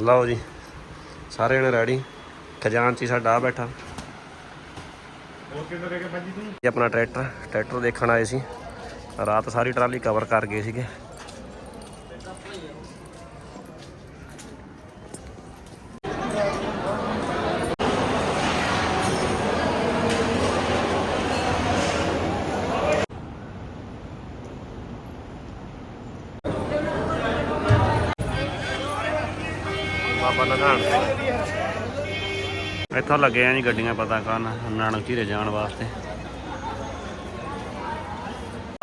ਲਓ ਜੀ, ਸਾਰੇ ਜਣੇ ਰੈਡੀ ਖਜ਼ਾਨਚੀ ਸਾਡਾ ਆ ਬੈਠਾ। ਇਹ ਆਪਣਾ ਟਰੈਕਟਰ ਟਰੈਕਟਰ ਦੇਖਣ ਆਏ ਸੀ। ਰਾਤ ਸਾਰੀ ਟਰਾਲੀ ਕਵਰ ਕਰ ਗਏ ਸੀਗੇ। ਬਾਬਾ ਨਗਾਣ ਇੱਥੋਂ ਲੱਗੇ ਆ ਜੀ ਗੱਡੀਆਂ ਪਤਾ ਕਰਨ, ਨਾਨਕ ਝੀਰੇ ਜਾਣ ਵਾਸਤੇ।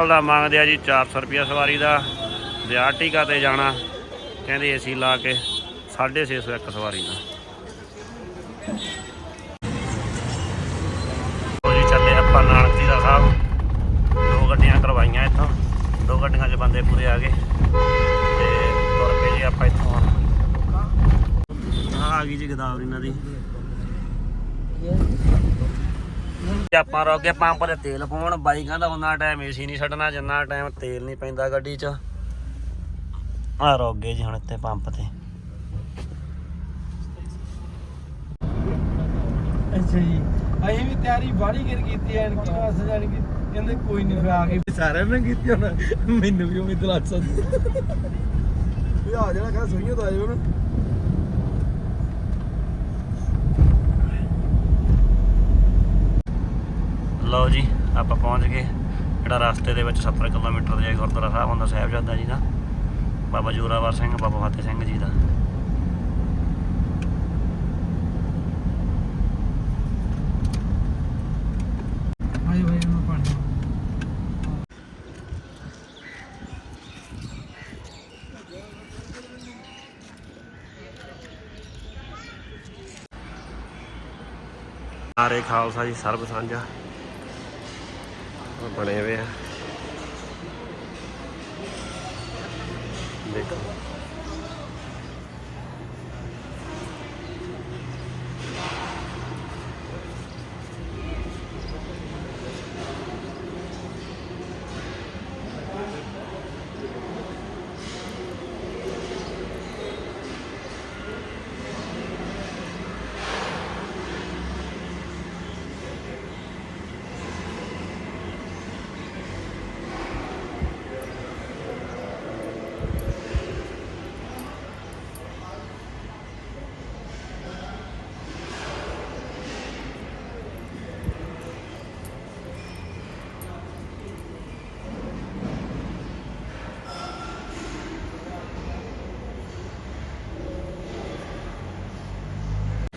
ਦਾ ਮੰਗਦੇ ਆ ਜੀ 400 ਰੁਪਿਆ ਸਵਾਰੀ ਦਾ ਵਿਆਹ ਟੀਕਾ ਤੇ ਜਾਣਾ, ਕਹਿੰਦੇ ਏਸੀ ਲਾ ਕੇ 650 ਇੱਕ ਸਵਾਰੀ ਦਾ। ਜੀ, ਚੱਲੇ ਆਪਾਂ ਨਾਨਕ ਜੀ ਦਾ ਸਾਹਿਬ। ਦੋ ਗੱਡੀਆਂ ਕਰਵਾਈਆਂ ਇੱਥੋਂ, ਦੋ ਗੱਡੀਆਂ 'ਚ ਬੰਦੇ ਪੂਰੇ ਆ ਗਏ। ਤੇ ਤੁਰ ਪਏ ਜੀ ਆਪਾਂ ਇੱਥੋਂ। ਆਹ ਆ ਗਈ ਜੀ ਗਦਾਵਰੀ ਨਦੀ ਤੇ ਆਪਾਂ ਰੋਕ ਗਏ ਪੰਪ ਤੇ ਤੇਲ ਪਾਉਣ ਬਾਈਕਾਂ ਦਾ ਉਹਨਾਂ ਟਾਈਮ ਏਸੀ ਨਹੀਂ ਛੱਡਣਾ ਜਿੰਨਾ ਟਾਈਮ ਤੇਲ ਨਹੀਂ ਪੈਂਦਾ ਗੱਡੀ 'ਚ। ਆ ਰੋਕ ਗਏ ਜੀ ਹੁਣ ਇੱਥੇ ਪੰਪ ਤੇ। ਅੱਛਾ ਜੀ। ਅਸੀਂ ਵੀ ਤਿਆਰੀ ਬਾੜੀ ਕਰ ਕੀਤੀ ਐ ਕਿ ਜਾਣ ਕੇ ਕਹਿੰਦੇ ਕੋਈ ਨਹੀਂ ਫਿਰ ਆ ਕੇ ਸਾਰਿਆਂ ਨੇ ਕੀਤੀ ਹੁਣ। ਮੈਨੂੰ ਵੀ ਉਮੀਦ ਲੱਗ ਸਕਦੀ। ਇਹ ਆ ਜਾਣਾ ਕਹਿੰਦਾ ਸੋਈਆਂ ਤਾਂ ਆ ਜਾਓ ਨਾ ਲਓ ਜੀ ਆਪਾਂ ਪਹੁੰਚ ਗਏ। ਜਿਹੜਾ ਰਸਤੇ ਦੇ ਵਿੱਚ 70 ਕਿਲੋਮੀਟਰ ਦੇ ਗੁਰਦੁਆਰਾ ਸਾਹਿਬ ਹੁੰਦਾ ਸਾਹਿਬਜ਼ਾਦਾ ਜੀ ਦਾ। ਬਾਬਾ ਜੋਰਾਵਰ ਸਿੰਘ ਬਾਬਾ ਫਤਿਹ ਸਿੰਘ ਜੀ ਦਾ। ਨਾਰੇ ਖਾਲਸਾ ਜੀ ਸਰਬ ਸਾਂਝਾ। ਬਣੇ ਹੋਏ ਆ। ਦੇਖੋ।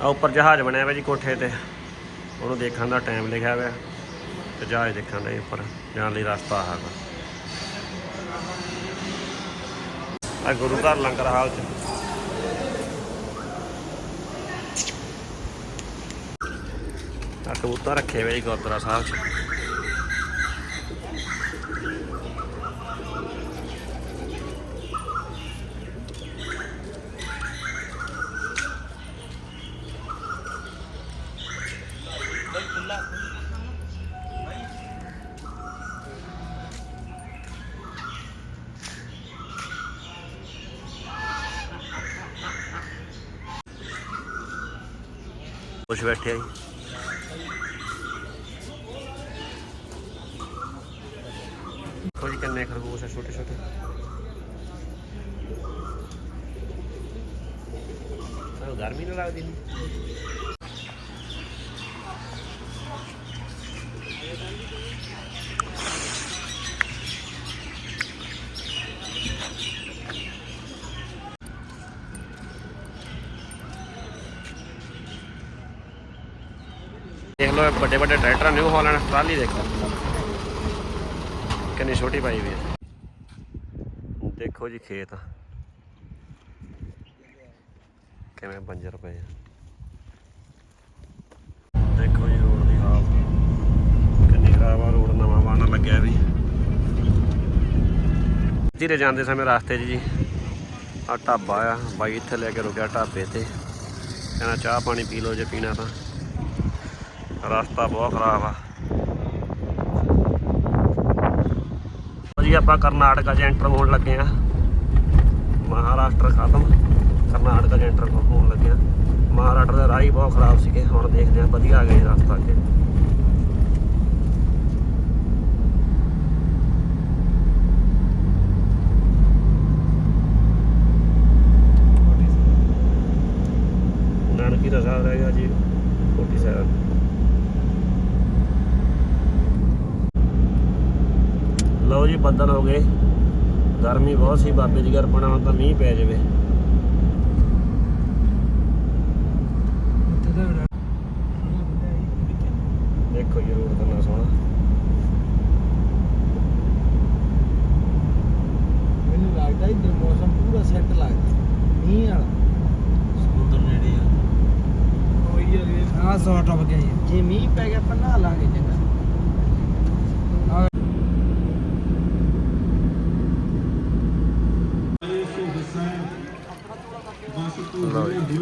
ਆ ਉੱਪਰ ਜਹਾਜ਼ ਬਣਿਆ ਹੋਇਆ ਜੀ ਕੋਠੇ ਤੇ। ਉਹਨੂੰ ਦੇਖਣ ਦਾ ਟਾਈਮ ਲਿਖਿਆ ਹੋਇਆ। ਤੇ ਜਹਾਜ਼ ਦੇਖਣ ਦਾ ਉੱਪਰ ਜਾਣ ਲਈ ਰਸਤਾ ਆਗਾ ਆ ਗੁਰੂ ਘਰ ਲੰਗਰ ਹਾਲ ਚ। ਆ ਕਬੂਤਰ ਰੱਖੇ ਹੋਏ ਜੀ ਗੁਰਦੁਆਰਾ ਸਾਹਿਬ ਚ। ਕੁਛ ਬੈਠੇ ਆ ਜੀ ਦੇਖੋ ਜੀ ਕਿੰਨੇ ਖਰਗੋਸ਼ ਆ ਛੋਟੇ ਛੋਟੇ ਆਹ ਗਰਮੀ ਨਾ ਲੱਗਦੀ ਨਹੀਂ ਦੇਖ ਵੱਡੇ ਵੱਡੇ ਟਰੈਕਟਰ ਨਿਊ ਹਾਲੈਂਡ, ਟਰਾਲੀ ਦੇਖੋ। ਕਿੰਨੀ ਛੋਟੀ ਪਾਈ ਵੀ ਹੈ। ਦੇਖੋ ਜੀ ਖੇਤ। ਕਿਵੇਂ ਬੰਜਰ ਪਏ ਆ। ਦੇਖੋ ਜੀ ਰੋਡ ਦੀ ਹਾਲਤ। ਕਿੰਨੀ ਖਰਾਬ ਆ ਰੋਡ, ਨਵਾਂ ਬਣਨ ਲੱਗਿਆ ਵੀ। ਧੀਰੇ ਜਾਂਦੇ ਸਮੇਂ ਰਸਤੇ 'ਚ ਜੀ ਆ ਢਾਬਾ ਆ। ਬਾਈ ਇੱਥੇ ਲੈ ਕੇ ਰੁਕਿਆ ਢਾਬੇ ਤੇ। ਕਹਿੰਦਾ ਚਾਹ ਪਾਣੀ ਪੀ ਲਓ ਜੇ ਪੀਣਾ ਤਾਂ। ਰਸਤਾ ਬਹੁਤ ਖਰਾਬ ਆ। ਜੀ, ਆਪਾਂ ਕਰਨਾਟਕਾ 'ਚ ਐਂਟਰ ਹੋਣ ਲੱਗੇ ਆ। ਮਹਾਰਾਸ਼ਟਰ ਖਤਮ। ਕਰਨਾਟਕਾ 'ਚ ਐਂਟਰ ਹੋਣ ਲੱਗਿਆ ਮਹਾਰਾਸ਼ਟਰ ਦੇ ਰਾਹ ਹੀ ਬਹੁਤ ਖਰਾਬ ਸੀਗੇ, ਹੁਣ ਦੇਖਦੇ ਆ, ਵਧੀਆ ਆ ਗਏ ਰਸਤਾ ਅੱਗੇ ਨਾਨਕੀ ਦਾ ਸਾਹਿਬ ਰਹਿ ਗਿਆ ਜੀ 47 ਲਓ ਜੀ ਬੱਦਲ ਹੋ ਗਏ। ਗਰਮੀ ਬਹੁਤ ਸੀ ਬਾਬੇ ਦੀ ਕਿਰਪਾ ਨਾਲ ਤਾਂ ਮੀਂਹ ਪੈ ਜਾਵੇ। ਦੇਖੋ ਜੀ ਰੋਡ ਕਿੰਨਾ ਸੋਹਣਾ। ਮੈਨੂੰ ਲੱਗਦਾ ਇੱਧਰ ਮੌਸਮ ਪੂਰਾ ਸੈੱਟ ਲੱਗਦਾ ਮੀਂਹ ਵਾਲਾ। ਸਮੁੰਦਰ ਨੇੜੇ ਆ। ਉਹੀ ਅਗੇ ਹਾਂ ਸੌ ਟੱਪ ਗਿਆ ਜੇ। ਮੀਂਹ ਪੈ ਗਿਆ ਆਪਾਂ ਨਹਾ ਲਾਂਗੇ ਚੰਗਾ ਲਓ ਜੀ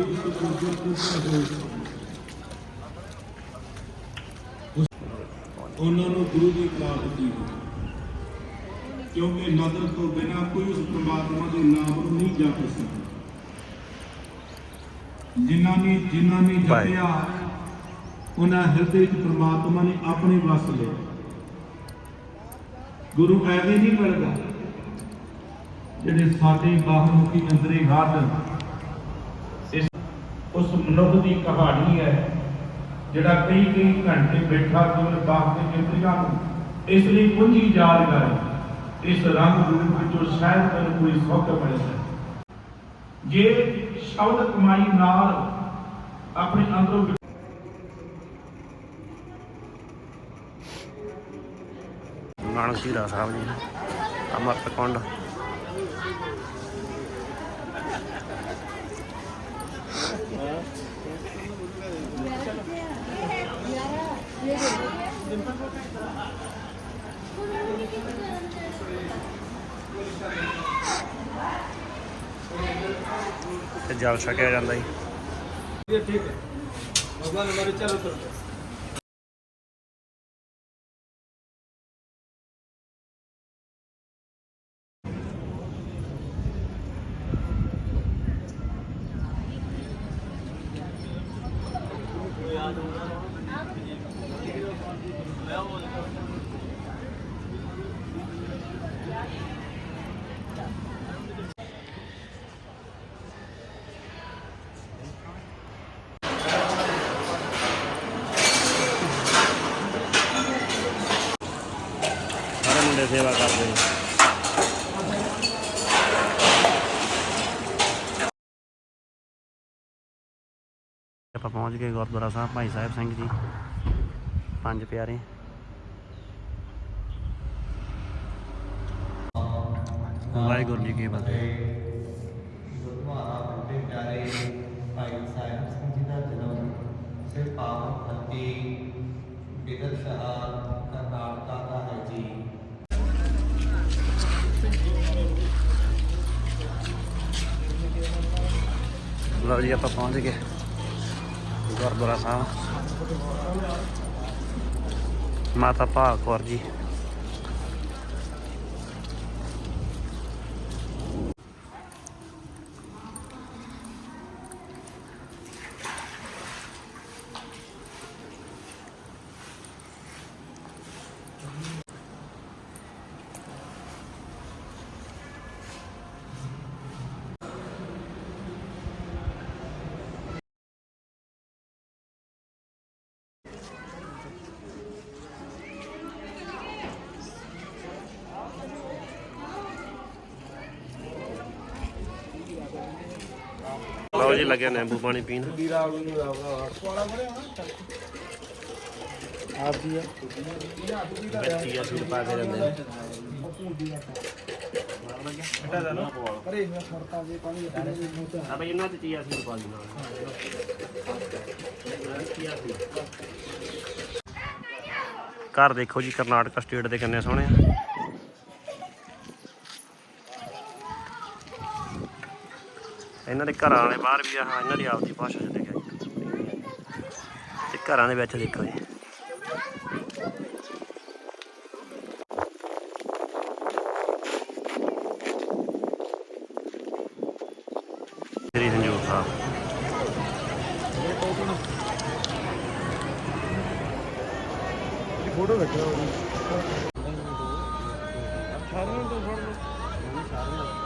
ਉਹਨਾਂ ਨੂੰ ਗੁਰੂ ਦੀ ਪ੍ਰਾਪਤੀ ਹੋ ਕਿਉਂਕਿ ਨਦਰ ਤੋਂ ਬਿਨਾ ਕੋਈ ਉਸ ਪ੍ਰਮਾਤਮਾ ਦੇ ਨਾਮ ਨੂੰ ਨਹੀਂ ਜਪ ਸਕਦਾ। ਜਿਨ੍ਹਾਂ ਨੇ ਜਿਨ੍ਹਾਂ ਨੇ। ਜਪਿਆ ਉਹਨਾਂ ਹਿਰਦੇ ਵਿੱਚ ਪ੍ਰਮਾਤਮਾ ਨੇ ਆਪਣੇ ਵਸ ਲਿਆ ਗੁਰੂ ਐਵੇਂ ਨਹੀਂ ਮਿਲਦਾ ਜਿਹੜੇ ਸਾਡੇ ਬਾਹਰਮੁਖੀ ਅੰਦਰੇ ਹੱਥ ਇਸ ਉਸ ਮਨੁੱਖ ਦੀ ਕਹਾਣੀ ਹੈ ਜਿਹੜਾ ਕਈ ਕਈ ਘੰਟੇ ਬੈਠਾ ਕੇਵਲ ਬਾਪ ਦੇ ਇੰਦਰੀਆਂ ਨੂੰ, ਇਸ ਲਈ ਪੁੰਜੀ ਜਾ ਰਿਹਾ ਹੈ ਇਸ ਰੰਗ ਰੂਪ ਵਿੱਚੋਂ ਸ਼ਾਇਦ ਤੈਨੂੰ ਕੋਈ ਸੁੱਖ ਮਿਲ ਸਕੇ। ਜੇ ਸ਼ਬਦ ਕਮਾਈ ਨਾਲ ਆਪਣੇ ਅੰਦਰੋਂ ਨਾਨਕ ਹੀਰਾ ਸਾਹਿਬ ਜੀ ਅਮਰਤ ਕੁੰਡ। ਤੇ जलसा कह जाता ही ठीक है भगवान हमारे चारों तरफ Yeah, I don't know. ਮੁੰਡੇ ਸੇਵਾ ਕਰਦੇ ਨੇ। ਆਪਾਂ ਪਹੁੰਚ ਗਏ ਗੁਰਦੁਆਰਾ ਸਾਹਿਬ ਭਾਈ ਸਾਹਿਬ ਸਿੰਘ ਜੀ। ਪੰਜ ਪਿਆਰੇ। ਵਾਹਿਗੁਰੂ ਜੀ ਕੀ ਫਤਿਹ। ਗੁਰਦੁਆਰਾ ਬੰਦੇ ਪਿਆਰੇ ਭਾਈ ਸਾਹਿਬ ਸਿੰਘ ਜੀ ਦਾ ਜਨਮ ਸੇ ਪਾਵਨ ਧਰਤੀ ਬਿਦਰ ਸ਼ਹਿਰ ਕਰਨਾਟਕਾ ਦਾ ਹੈ ਜੀ ਲਓ ਜੀ ਆਪਾਂ ਪਹੁੰਚ ਗਏ। ਗੁਰਦੁਆਰਾ ਸਾਹਿਬ। ਮਾਤਾ ਭਾਗ ਕੌਰ ਜੀ। ਲਓ ਲੱਗਿਆ ਨਿੰਬੂ ਪਾਣੀ ਪੀਣ। ਆਪ ਜੀ ਆ ਬੱਤੀ ਅਸੀਂ ਪਾ ਕੇ ਜਾਂਦੇ ਨੇ। ਆ ਬਈ, ਇਹਨਾਂ ਤੇ ਚੀਆ ਸੀ ਪਾ ਦੀ ਨਾਲ। ਘਰ ਦੇਖੋ ਜੀ, ਕਰਨਾਟਕਾ ਸਟੇਟ ਦੇ ਕਿੰਨੇ ਸੋਹਣੇ ਆ। ਇਹਨਾਂ ਦੇ ਘਰਾਂ ਵਾਲੇ ਬਾਹਰ ਵੀ ਆ ਇਹਨਾਂ ਦੀ ਆਪਦੀ ਭਾਸ਼ਾ ਚ ਲਿਖਿਆ ਤੇ ਘਰਾਂ ਦੇ ਵਿੱਚ ਦੇਖੋ ਜੀ। ਸ੍ਰੀ ਹੰਜੂਰ ਸਾਹਿਬ। ਅੱਛਾ ਨੂੰ ਤੋਂ ਫੜ ਲਓ।